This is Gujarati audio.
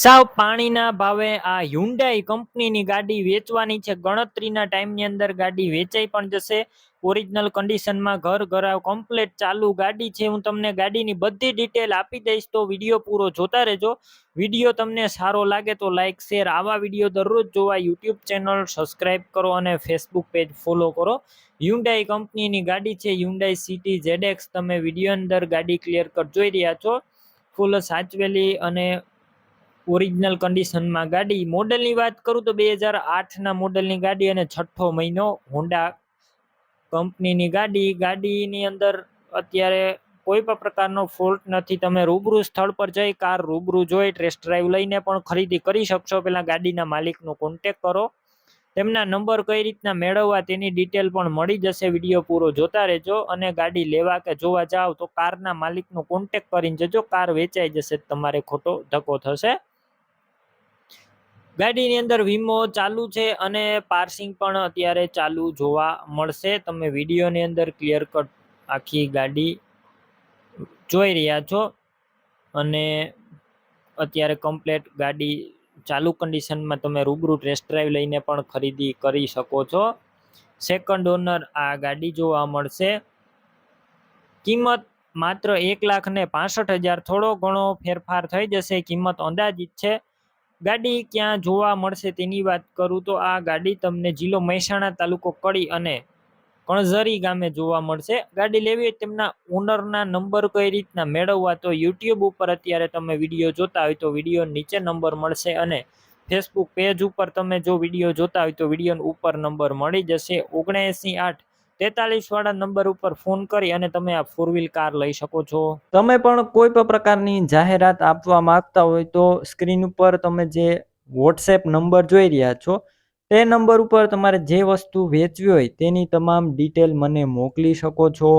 સાવ પાણીના ભાવે આ હ્યુન્ડાઈ કંપનીની ગાડી વેચવાની છે. ગણતરીના ટાઈમની અંદર ગાડી વેચાઈ પણ જશે. ઓરિજિનલ કન્ડિશનમાં ઘર ઘરાવ કમ્પ્લેટ ચાલુ ગાડી છે. હું તમને ગાડીની બધી ડિટેલ આપી દઈશ તો વીડિયો પૂરો જોતા રહેજો. વીડિયો તમને સારો લાગે તો લાઇક શેર આવા વીડિયો દરરોજ જોવા યુટ્યુબ ચેનલ સબસ્ક્રાઇબ કરો અને ફેસબુક પેજ ફોલો કરો. હ્યુન્ડાઈ કંપનીની ગાડી છે. હ્યુન્ડાઈ સિટી ઝેડએક્સ તમે વીડિયો અંદર ગાડી ક્લિયર કટ જોઈ રહ્યા છો. ફૂલ સાચવેલી અને ઓરિજિનલ કન્ડિશનમાં ગાડી. મોડલની વાત કરું તો બે હજાર આઠના મોડલની ગાડી અને છઠ્ઠો મહિનો હોન્ડા કંપનીની ગાડી. ગાડીની અંદર અત્યારે કોઈ પણ પ્રકારનો ફોલ્ટ નથી. તમે રૂબરૂ સ્થળ પર જઈ કાર રૂબરૂ જોઈ ટેસ્ટ ડ્રાઈવ લઈને પણ ખરીદી કરી શકશો. પહેલાં ગાડીના માલિકનો કોન્ટેક કરો. તેમના નંબર કઈ રીતના મેળવવા તેની ડિટેલ પણ મળી જશે. વીડિયો પૂરો જોતા રહેજો અને ગાડી લેવા કે જોવા જાઓ તો કારના માલિકનો કોન્ટેક કરીને જજો. કાર વેચાઈ જશે, તમારે ખોટો ધક્કો થશે. ગાડીની અંદર વીમો ચાલુ છે અને પાર્સિંગ પણ અત્યારે ચાલુ જોવા મળશે. તમે વિડીયોની અંદર ક્લિયર કટ આખી ગાડી જોઈ રહ્યા છો અને અત્યારે કમ્પ્લેટ ગાડી ચાલુ કન્ડિશનમાં તમે રૂબરૂ ટેસ્ટ ડ્રાઈવ લઈને પણ ખરીદી કરી શકો છો. સેકન્ડ ઓનર આ ગાડી જોવા મળશે. કિંમત માત્ર એક લાખ ને પાસઠ હજાર થોડો ઘણો ફેરફાર થઈ જશે. કિંમત અંદાજિત છે ગાડી ક્યાં જોવા મળશે તેની વાત કરું તો આ ગાડી તમને જિલ્લો મહેસાણા તાલુકો કડી અને કણઝરી ગામે જોવા મળશે. ગાડી લેવી તેમના ઓનરના નંબર કઈ રીતના મેળવવા તો યુટ્યુબ ઉપર અત્યારે તમે વીડિયો જોતા હોય તો વીડિયો નીચે નંબર મળશે અને ફેસબુક પેજ ઉપર તમે જો વીડિયો જોતા હોય તો વીડિયો ઉપર નંબર મળી જશે. ઓગણએંસી આઠ તેતાલીસ વાળા નંબર ઉપર ફોન કરી અને તમે આ ફોર વ્હીલ કાર લઈ શકો છો. તમે પણ કોઈ પણ પ્રકારની જાહેરાત આપવા માંગતા હોય તો સ્ક્રીન ઉપર તમે જે વોટ્સએપ નંબર જોઈ રહ્યા છો, તે નંબર ઉપર તમારે જે વસ્તુ વેચવી હોય તેની તમામ ડિટેલ મને મોકલી શકો છો.